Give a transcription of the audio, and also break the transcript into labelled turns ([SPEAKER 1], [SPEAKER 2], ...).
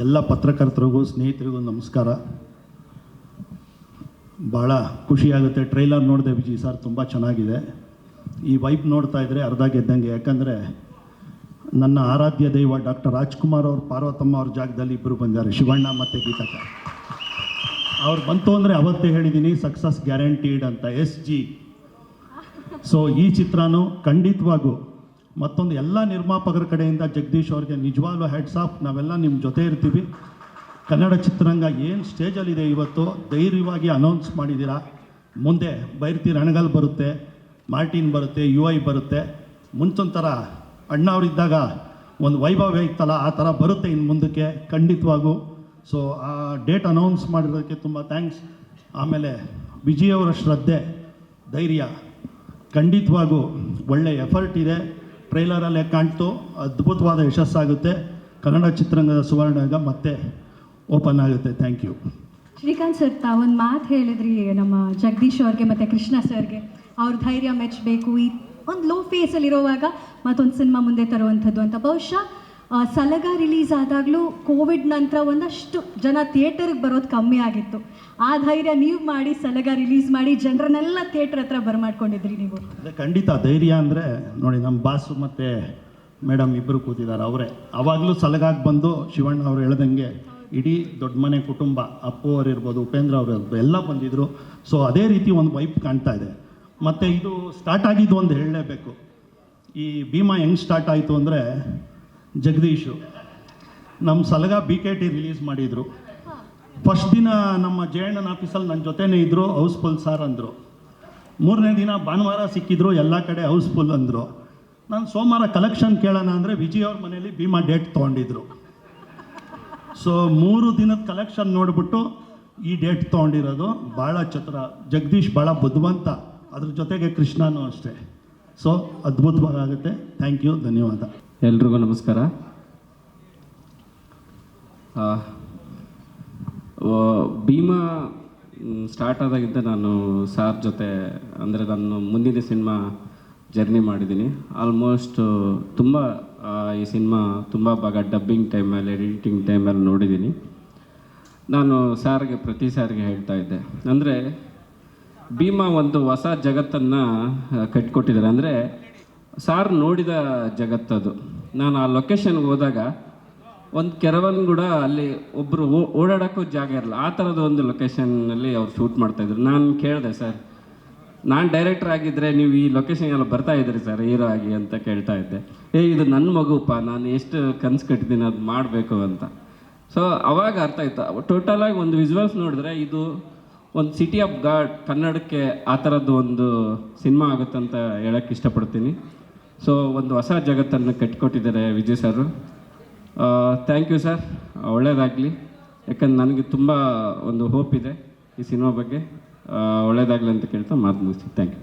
[SPEAKER 1] ಎಲ್ಲ ಪತ್ರಕರ್ತರಿಗೂ, ಸ್ನೇಹಿತರಿಗೂ ನಮಸ್ಕಾರ. ಭಾಳ ಖುಷಿಯಾಗುತ್ತೆ ಟ್ರೈಲರ್ ನೋಡಿದೆ ವಿಜಿ ಸರ್, ತುಂಬ ಚೆನ್ನಾಗಿದೆ. ಈ ವೈಬ್ ನೋಡ್ತಾ ಇದ್ದರೆ ಅರ್ಧ ಗೆದ್ದಂಗೆ. ಯಾಕಂದರೆ ನನ್ನ ಆರಾಧ್ಯ ದೈವ ಡಾಕ್ಟರ್ ರಾಜ್ಕುಮಾರ್ ಅವ್ರ, ಪಾರ್ವತಮ್ಮ ಅವ್ರ ಜಾಗದಲ್ಲಿ ಇಬ್ಬರು ಬಂದಿದ್ದಾರೆ ಶಿವಣ್ಣ ಮತ್ತು ಗೀತಕ್ಕ. ಅವ್ರು ಬಂತು ಅಂದರೆ ಅವತ್ತೇ ಹೇಳಿದ್ದೀನಿ ಸಕ್ಸಸ್ ಗ್ಯಾರಂಟೀಡ್ ಅಂತ, ಎಸ್ ಜಿ. ಸೊ ಈ ಚಿತ್ರನೂ ಖಂಡಿತವಾಗೂ ಮತ್ತೊಂದು ಎಲ್ಲ ನಿರ್ಮಾಪಕರ ಕಡೆಯಿಂದ ಜಗದೀಶ್ ಅವ್ರಿಗೆ ನಿಜವಾಗ್ಲೂ ಹೆಡ್ಸ್ ಆಫ್ ನಾವೆಲ್ಲ ನಿಮ್ಮ ಜೊತೆ ಇರ್ತೀವಿ. ಕನ್ನಡ ಚಿತ್ರರಂಗ ಏನು ಸ್ಟೇಜಲ್ಲಿದೆ ಇವತ್ತು? ಧೈರ್ಯವಾಗಿ ಅನೌನ್ಸ್ ಮಾಡಿದ್ದೀರಾ? ಮುಂದೆ ಬೈರ್ತಿ ರಣಗಲ್ ಬರುತ್ತೆ, ಮಾರ್ಟಿನ್ ಬರುತ್ತೆ ಯು ಐ ಬರುತ್ತೆ. ಮುಂಚೊಂಥರ ಅಣ್ಣ ಅವರಿದ್ದಾಗ ಒಂದು ವೈಭವ ಇತ್ತಲ್ಲ, ಆ ಥರ ಬರುತ್ತೆ ಇನ್ನು ಮುಂದಕ್ಕೆ ಖಂಡಿತವಾಗೂ. ಸೊ ಆ ಡೇಟ್ ಅನೌನ್ಸ್ ಮಾಡಿರೋದಕ್ಕೆ ತುಂಬ ಥ್ಯಾಂಕ್ಸ್ ಆಮೇಲೆ ವಿಜಯವರ ಶ್ರದ್ಧೆ, ಧೈರ್ಯ, ಖಂಡಿತವಾಗೂ ಒಳ್ಳೆಯ ಎಫರ್ಟ್ ಇದೆ. ಟ್ರೈಲರಲ್ಲೇ ಕಾಣ್ತು, ಅದ್ಭುತವಾದ ಯಶಸ್ಸಾಗುತ್ತೆ. ಕನ್ನಡ ಚಿತ್ರರಂಗದ ಸುವರ್ಣಯುಗ ಮತ್ತೆ ಓಪನ್ ಆಗುತ್ತೆ. ಥ್ಯಾಂಕ್ ಯು
[SPEAKER 2] ಶ್ರೀಕಾಂತ್ ಸರ್, ತಾವೊಂದು ಮಾತು ಹೇಳಿದ್ರಿ, ನಮ್ಮ ಜಗದೀಶ್ ಅವ್ರಿಗೆ ಮತ್ತು ಕೃಷ್ಣ ಸರ್ಗೆ. ಅವ್ರ ಧೈರ್ಯ ಮೆಚ್ಚಬೇಕು ಈ ಒಂದು ಲೋ ಫೇಸಲ್ಲಿ ಇರೋವಾಗ ಮತ್ತೊಂದು ಸಿನಿಮಾ ಮುಂದೆ ತರುವಂಥದ್ದು ಅಂತ. ಬಹುಶಃ ಸಲಗ ರಿಲೀಸ್ ಆದಾಗಲೂ ಕೋವಿಡ್ ನಂತರ ಒಂದಷ್ಟು ಜನ ಥಿಯೇಟರ್ಗೆ ಬರೋದು ಕಮ್ಮಿ ಆಗಿತ್ತು. ಆ ಧೈರ್ಯ ನೀವು ಮಾಡಿ, ಸಲಗ ರಿಲೀಸ್ ಮಾಡಿ, ಜನರನ್ನೆಲ್ಲ ಥಿಯೇಟರ್ ಹತ್ರ ಬರಮಾಡ್ಕೊಂಡಿದ್ರಿ ನೀವು.
[SPEAKER 1] ಖಂಡಿತ ಧೈರ್ಯ ಅಂದರೆ, ನೋಡಿ ನಮ್ಮ ಬಾಸು ಮತ್ತು ಮೇಡಮ್ ಇಬ್ಬರು ಕೂತಿದ್ದಾರೆ, ಅವರೇ. ಅವಾಗಲೂ ಸಲಗಾಗಿ ಬಂದು ಶಿವಣ್ಣ ಅವ್ರು ಹೇಳ್ದಂಗೆ ಇಡೀ ದೊಡ್ಡ ಮನೆ ಕುಟುಂಬ, ಅಪ್ಪು ಅವ್ರು ಇರ್ಬೋದು, ಉಪೇಂದ್ರ ಅವರು ಇರ್ಬೋದು, ಎಲ್ಲ ಬಂದಿದ್ದರು ಸೊ ಅದೇ ರೀತಿ ಒಂದು ವೈಪ್ ಕಾಣ್ತಾ ಇದೆ. ಮತ್ತು ಇದು ಸ್ಟಾರ್ಟ್ ಆಗಿದ್ದು ಒಂದು ಹೇಳಲೇಬೇಕು. ಈ ಭೀಮಾ ಹೆಂಗೆ ಸ್ಟಾರ್ಟ್ ಆಯಿತು ಅಂದರೆ ಜಗದೀಶು ನಮ್ಮ Salaga B K T release ಮಾಡಿದರು. ಫಸ್ಟ್ ದಿನ ನಮ್ಮ ಜಯಣ್ಣನ ಆಫೀಸಲ್ಲಿ ನನ್ನ ಜೊತೆನೇ ಇದ್ದರು ಹೌಸ್ಫುಲ್ ಸಾರ್ ಅಂದರು. ಮೂರನೇ ದಿನ ಭಾನುವಾರ ಸಿಕ್ಕಿದ್ರು, ಎಲ್ಲ ಕಡೆ ಹೌಸ್ಫುಲ್ ಅಂದರು. ನಾನು ಸೋಮವಾರ ಕಲೆಕ್ಷನ್ ಕೇಳೋಣ ಅಂದರೆ ವಿಜಯ್ ಅವ್ರ ಮನೇಲಿ ಭೀಮಾ ಡೇಟ್ ತೊಗೊಂಡಿದ್ರು. ಸೊ ಮೂರು ದಿನದ ಕಲೆಕ್ಷನ್ ನೋಡಿಬಿಟ್ಟು ಈ ಡೇಟ್ ತೊಗೊಂಡಿರೋದು ಭಾಳ ಚತುರ. ಜಗದೀಶ್ ಭಾಳ ಬುದ್ಧಿವಂತ. ಅದ್ರ ಜೊತೆಗೆ ಕೃಷ್ಣನೂ ಅಷ್ಟೇ. ಸೊ ಅದ್ಭುತವಾಗುತ್ತೆ ಥ್ಯಾಂಕ್ ಯು ಧನ್ಯವಾದ.
[SPEAKER 3] ಎಲ್ರಿಗೂ ನಮಸ್ಕಾರ. ಭೀಮಾ ಸ್ಟಾರ್ಟ್ ಆದಾಗಿಂದ ನಾನು ಸಾರ್ ಜೊತೆ, ಅಂದರೆ ನಾನು ಮುಂದಿನ ಸಿನಿಮಾ ಜರ್ನಿ ಮಾಡಿದ್ದೀನಿ. ಆಲ್ಮೋಸ್ಟ್ ತುಂಬ ಈ ಸಿನಿಮಾ ತುಂಬ ಭಾಗ ಡಬ್ಬಿಂಗ್ ಟೈಮಲ್ಲಿ ಎಡಿಟಿಂಗ್ ಟೈಮಲ್ಲಿ ನೋಡಿದ್ದೀನಿ. ನಾನು ಸಾರಿಗೆ ಪ್ರತಿ ಸಾರಿಗೆ ಹೇಳ್ತಾ ಇದ್ದೆ. ಅಂದರೆ ಭೀಮಾ ಒಂದು ಹೊಸ ಜಗತ್ತನ್ನು ಕಟ್ಕೊಟ್ಟಿದ್ದಾರೆ. ಅಂದರೆ ಸಾರ್ ನೋಡಿದ ಜಗತ್ತದು. ನಾನು ಆ ಲೊಕೇಶನ್ಗೆ ಹೋದಾಗ ಒಂದು ಕೆರವನ್ ಕೂಡ ಅಲ್ಲಿ ಒಬ್ಬರು ಓಡಾಡೋಕ್ಕೂ ಜಾಗ ಇರಲ್ಲ ಆ ಥರದ ಒಂದು ಲೊಕೇಶನ್ನಲ್ಲಿ ಅವ್ರು ಶೂಟ್ ಮಾಡ್ತಾಯಿದ್ರು ನಾನು ಕೇಳಿದೆ, ಸರ್, ನಾನು ಡೈರೆಕ್ಟರ್ ಆಗಿದ್ದರೆ ನೀವು ಈ ಲೊಕೇಶನ್ ಎಲ್ಲ ಬರ್ತಾ ಇದ್ರಿ ಸರ್, ಹೀರೋ ಆಗಿ ಅಂತ ಕೇಳ್ತಾ ಇದ್ದೆ. ಏ, ಇದು ನನ್ನ ಮಗುಪ್ಪ, ನಾನು ಎಷ್ಟು ಕನ್ಸು ಕಟ್ಟಿದ್ದೀನಿ ಅದು ಮಾಡಬೇಕು ಅಂತ. ಸೊ ಅವಾಗ ಅರ್ಥ ಆಯ್ತು. ಟೋಟಲಾಗಿ ಒಂದು ವಿಜುವಲ್ಸ್ ನೋಡಿದ್ರೆ ಇದು ಒಂದು ಸಿಟಿ ಆಫ್ ಗಾಡ್ ಕನ್ನಡಕ್ಕೆ ಆ ಥರದ್ದು ಒಂದು ಸಿನಿಮಾ ಆಗುತ್ತೆ ಅಂತ ಹೇಳಕ್ಕೆ ಇಷ್ಟಪಡ್ತೀನಿ. ಸೊ ಒಂದು ಹೊಸ ಜಗತ್ತನ್ನು ಕಟ್ಟಿಕೊಟ್ಟಿದ್ದಾರೆ Vijay sir thank you sir ಒಳ್ಳೆಯದಾಗಲಿ ಯಾಕಂದ್ರೆ ನನಗೆ ತುಂಬ ಒಂದು ಹೋಪ್ ಇದೆ ಈ ಸಿನಿಮಾ ಬಗ್ಗೆ. ಒಳ್ಳೆಯದಾಗಲಿ ಅಂತ ಕೇಳ್ತಾ ಮಾತು ಮುಗಿಸ್ತೀನಿ. Thank you